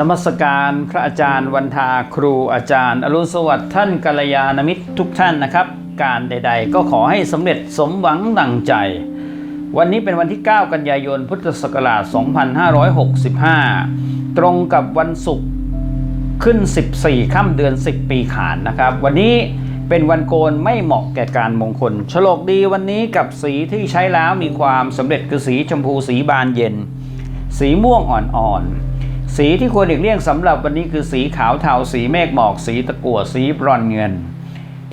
นมัสการพระอาจารย์วันทาครูอาจารย์ อรุณสวัสดิ์ท่านกัลยาณมิตรทุกท่านนะครับ การใด ๆ ก็ขอให้สำเร็จสมหวังดังใจ วันนี้เป็นวันที่ 9 กันยายนพุทธศักราช 2565 ตรงกับวันศุกร์ขึ้น 14 ค่ำเดือน 10 ปีขานนะครับ วันนี้เป็นวันโกนไม่เหมาะแก่การมงคลฉลกดีวันนี้กับสีที่ใช้แล้วมีความสำเร็จคือสีชมพูสีบานเย็น สีม่วงอ่อนๆ สีที่ควรหลีกเลี่ยงสำหรับวันนี้คือสีขาวเทาสีเมฆหมอก สีตะกั่วสีบรอนเงิน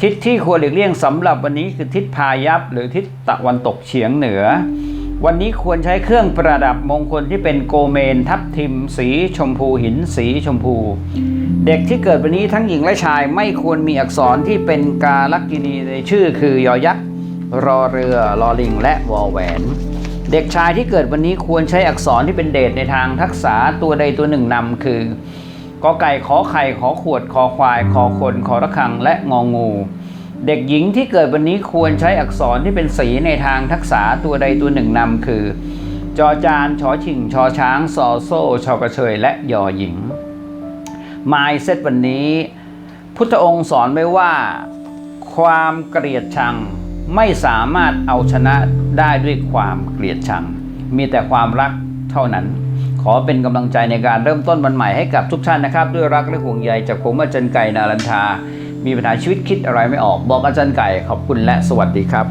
ทิศที่ควรหลีกเลี่ยงสำหรับวันนี้คือทิศพายัพหรือทิศตะวันตกเฉียงเหนือ วันนี้ควรใช้เครื่องประดับมงคลที่เป็นโกเมนทับทิม สีชมพูหิน สีชมพู เด็กที่เกิดวันนี้ทั้งหญิงและชายไม่ควรมีอักษรที่เป็นกาลักกินีในชื่อคือยอยักษ์รอเรือลอลิงและวอแหวน เด็กชายที่เกิดวันนี้ควรใช้อักษรที่เป็นเดชในทางทักษะตัวใดตัวหนึ่งนำคือกอไก่ขอไข่ขอขวดขอควายขอคนขอระฆังและงองู เด็กหญิงที่เกิดวันนี้ควรใช้อักษรที่เป็นสีในทางทักษะตัวใดตัวหนึ่งนำคือ จอจานชอชิงชอช้างซอโซ่ชอกระเชยและยอหญิงมายเซตวันนี้ พุทธองค์สอนไว้ว่า ความเกลียดชัง ไม่สามารถเอาชนะได้ด้วยความเกลียดชัง มีแต่ความรักเท่านั้น ขอเป็นกำลังใจในการเริ่มต้นวันใหม่ให้กับทุกท่านนะครับ ด้วยรักและห่วงใยจากผมอาจารย์ไก่นารันทา มีปัญหาชีวิตคิดอะไรไม่ออก บอกอาจารย์ไก่ขอบคุณและสวัสดีครับ